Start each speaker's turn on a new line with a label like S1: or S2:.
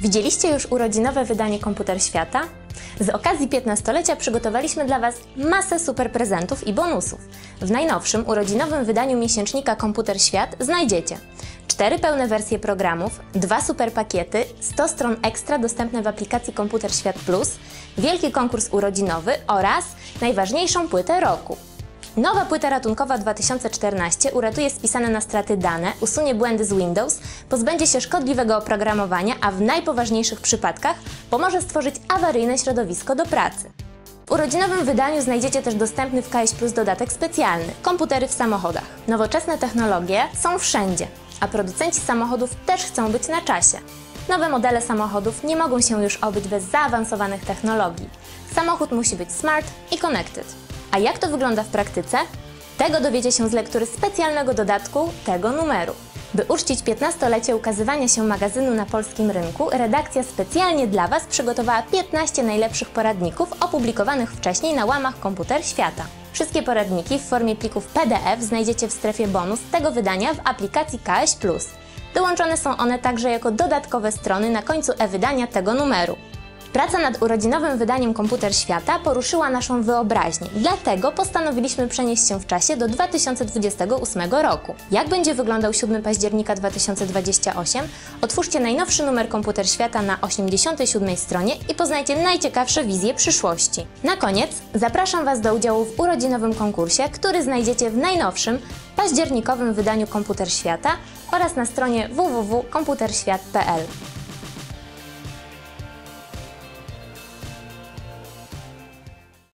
S1: Widzieliście już urodzinowe wydanie Komputer Świata? Z okazji 15-lecia przygotowaliśmy dla Was masę super prezentów i bonusów. W najnowszym urodzinowym wydaniu miesięcznika Komputer Świat znajdziecie cztery pełne wersje programów, dwa super pakiety, 100 stron ekstra dostępne w aplikacji Komputer Świat Plus, wielki konkurs urodzinowy oraz najważniejszą płytę roku. Nowa płyta ratunkowa 2014 uratuje spisane na straty dane, usunie błędy z Windows, pozbędzie się szkodliwego oprogramowania, a w najpoważniejszych przypadkach pomoże stworzyć awaryjne środowisko do pracy. W urodzinowym wydaniu znajdziecie też dostępny w KS Plus dodatek specjalny komputery w samochodach. Nowoczesne technologie są wszędzie, a producenci samochodów też chcą być na czasie. Nowe modele samochodów nie mogą się już obyć bez zaawansowanych technologii. Samochód musi być smart i connected. A jak to wygląda w praktyce? Tego dowiecie się z lektury specjalnego dodatku tego numeru. By uczcić 15-lecie ukazywania się magazynu na polskim rynku, redakcja specjalnie dla Was przygotowała 15 najlepszych poradników opublikowanych wcześniej na łamach Komputer Świata. Wszystkie poradniki w formie plików PDF znajdziecie w strefie bonus tego wydania w aplikacji KS. Dołączone są one także jako dodatkowe strony na końcu e-wydania tego numeru. Praca nad urodzinowym wydaniem Komputer Świata poruszyła naszą wyobraźnię, dlatego postanowiliśmy przenieść się w czasie do 2028 roku. Jak będzie wyglądał 7 października 2028? Otwórzcie najnowszy numer Komputer Świata na 87 stronie i poznajcie najciekawsze wizje przyszłości. Na koniec zapraszam Was do udziału w urodzinowym konkursie, który znajdziecie w najnowszym październikowym wydaniu Komputer Świata oraz na stronie www.komputerświat.pl.